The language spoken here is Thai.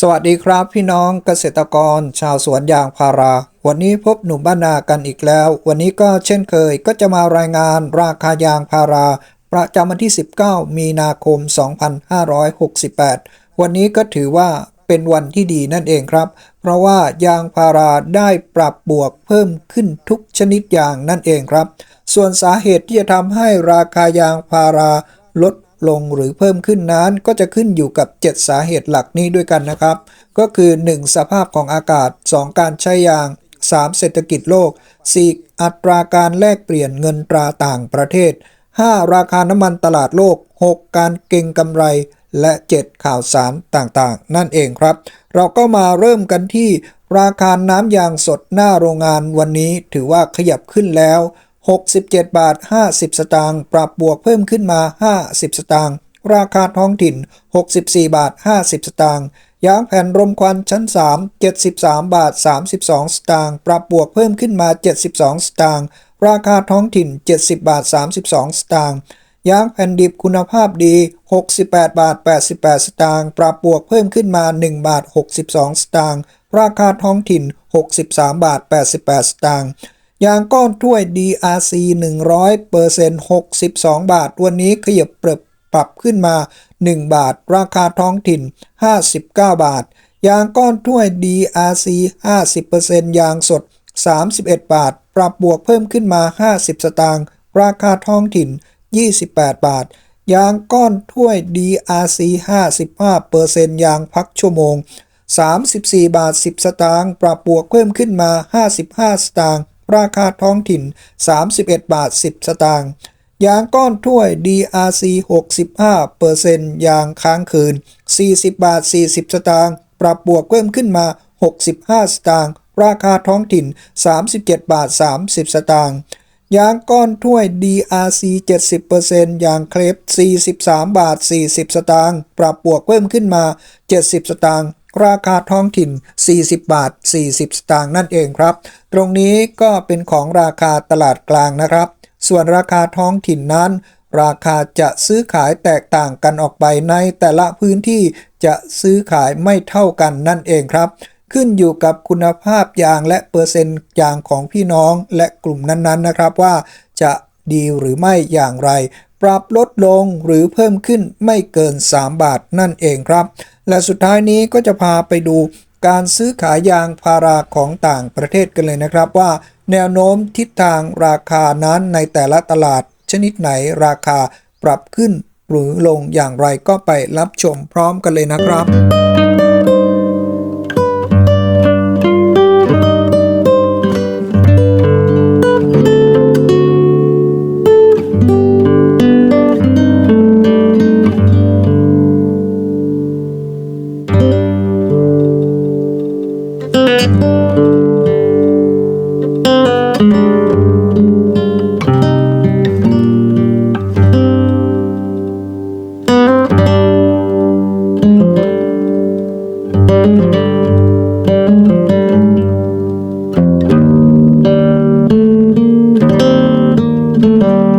สวัสดีครับพี่น้องเกษตรกร ชาวสวนยางพารา วันนี้พบหนุ่มบ้านนากันอีกแล้ว วันนี้ก็เช่นเคยก็จะมารายงานราคายางพารา ประจำวันที่ 19 มีนาคม 2568 วันนี้ก็ถือว่าเป็นวันที่ดีนั่นเองครับ เพราะว่ายางพาราได้ปรับบวกเพิ่มขึ้นทุกชนิดยางนั่นเองครับ ส่วนสาเหตุที่จะทำให้ราคายางพาราลด ลงหรือเพิ่มขึ้นนั้นก็จะขึ้นอยู่กับ 7 สาเหตุหลักนี้ด้วยกันนะครับ ก็คือ 1. สภาพของอากาศ 2. การใช้ยาง 3. เศรษฐกิจโลก 4. อัตราการแลกเปลี่ยนเงินตราต่างประเทศ 5. ราคาน้ำมันตลาดโลก 6. การเก็งกำไร และ 7. ข่าวสารต่างๆ นั่นเองครับ เราก็มาเริ่มกันที่ราคาน้ำยางสดหน้าโรงงานวันนี้ถือว่าขยับขึ้นแล้ว 67 บาท 50 สตางค์ปรับบวกเพิ่มขึ้นมา 50 สตางค์ราคาท้องถิ่น 64 บาท 50 สตางค์ยางแผ่นรมควันชั้น 3 73 บาท 32 สตางค์ปรับบวกเพิ่มขึ้นมา 72 สตางค์ราคาท้องถิ่น 70 บาท 32 สตางค์ยางแผ่นดิบคุณภาพดี 68 บาท 88 สตางค์ปรับบวกเพิ่มขึ้นมา 1 บาท 62 สตางค์ราคาท้องถิ่น 63 บาท 88 สตางค์ ยางก้อนถ้วย DRC 100เปอร์เซ็นต์62 บาท วันนี้ขยับปรับปรับขึ้นมา 1 บาท ราคาท้องถิ่น 59 บาท ยางก้อนถ้วย DRC 50%ยางสด 31 บาท ปรับบวกเพิ่มขึ้นมา 50 สตางค์ ราคาท้องถิ่น 28 บาท ยางก้อนถ้วย DRC 55%ยางพักชั่วโมง 34 บาท 10 สตางค์ ปรับบวกเพิ่มขึ้นมา 55 สตางค์ ราคาท้องถิ่น 31 บาท 10 สตางค์ยางก้อนถ้วย DRC 65เปอร์เซ็นต์ยางค้างคืน 40 บาท 40 สตางค์ปรับบวกเพิ่มขึ้นมา 65 สตางค์ราคาท้องถิ่น 37 บาท 30 สตางค์ยางก้อนถ้วย DRC 70%ยางเคลป43 บาท 40 สตางค์ปรับบวกเพิ่มขึ้นมา 70 สตางค์ ราคาท้องถิ่น 40 บาท 40 สตางค์นั่นเองครับ ตรงนี้ก็เป็นของราคาตลาดกลางนะครับ ส่วนราคาท้องถิ่นนั้น ราคาจะซื้อขายแตกต่างกันออกไปในแต่ละพื้นที่จะซื้อขายไม่เท่ากันนั่นเองครับ ขึ้นอยู่กับคุณภาพยางและเปอร์เซ็นต์ยางของพี่น้องและกลุ่มนั้นๆนะครับว่าจะดีหรือไม่อย่างไร ปรับลดลงหรือเพิ่มขึ้นไม่เกิน 3 บาทนั่นเองครับ และสุดท้ายนี้ก็จะพาไปดูการซื้อขายยางพาราของต่างประเทศกันเลยนะครับว่า แนวโน้มทิศทางราคานั้นในแต่ละตลาด ชนิดไหนราคาปรับขึ้นหรือลงอย่างไรก็ไปรับชมพร้อมกันเลยนะครับ thank you